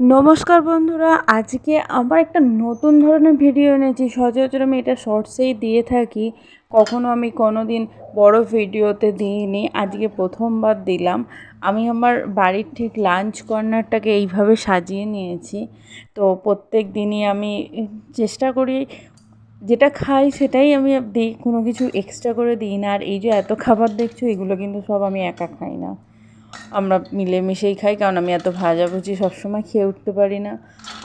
নমস্কার বন্ধুরা, আজকে আবার একটা নতুন ধরনের ভিডিও এনেছি। সচরাচর আমি এটা শর্টসেই দিয়ে থাকি। কখনো আমি কোনো দিন বড় ভিডিওতে দিইনি। আজকে প্রথমবার দিলাম। আমি আমার বাড়ির ঠিক লাঞ্চ কর্নারটাকে এইভাবে সাজিয়ে নিয়েছি। তো প্রত্যেক দিনই আমি চেষ্টা করি, যেটা খাই সেটাই আমি দিই। কোনো কিছু এক্সট্রা করে দিই না। আর এই যে এত খাবার দেখছ, এগুলো কিন্তু সব আমি একা খাই না। আমরা মিলেমিশেই খাই, কারণ আমি এত ভাজাভুজি সবসময় খেয়ে উঠতে পারি না।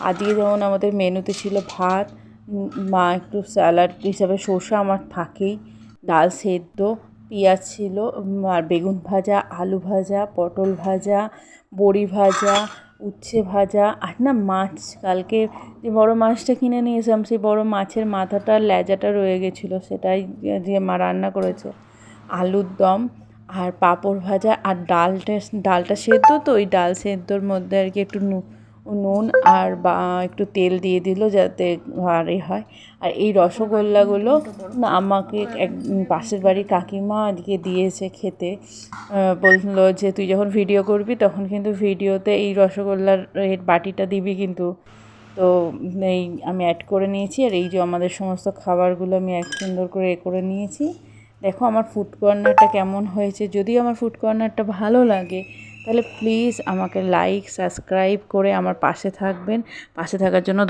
আজকে যেমন আমাদের মেনুতে ছিল ভাত, মা একটু স্যালাড হিসাবে শসা আমার থাকেই। ডাল সেদ্ধ, পেঁয়াজ ছিল আর বেগুন ভাজা, আলু ভাজা, পটল ভাজা, বড়ি ভাজা, উচ্ছে ভাজা, আর না মাছ, কালকে যে বড় মাছটা কিনে নিয়ে এসেছিলাম সেই বড় মাছের মাথাটা ল্যাজাটা রয়ে গেছিল, সেটাই দিয়ে মা রান্না করেছে। আলুর দম আর পাঁপড় ভাজা আর ডালটা ডালটা সেদ্ধ তো, ওই ডাল সেদ্ধর মধ্যে আর কি একটু নুন আর বা, একটু তেল দিয়ে দিল যাতে আর হয়। আর এই রসগোল্লাগুলো না আমাকে এক, পাশের বাড়ির কাকিমা আজকে দিয়েছে খেতে। বলল যে, তুই যখন ভিডিও করবি তখন কিন্তু ভিডিওতে এই রসগোল্লার এর বাটিটা দিবি কিন্তু। তো এই আমি অ্যাড করে নিয়েছি আর এই যে আমাদের সমস্ত খাবারগুলো আমি এক সুন্দর করে এ করে নিয়েছি। দেখো আমার ফুড কর্নারটা কেমন হয়েছে। যদি আমার ফুড কর্নারটা ভালো লাগে, তাহলে প্লিজ আমাকে লাইক সাবস্ক্রাইব করে আমার পাশে থাকবেন। পাশে থাকার জন্য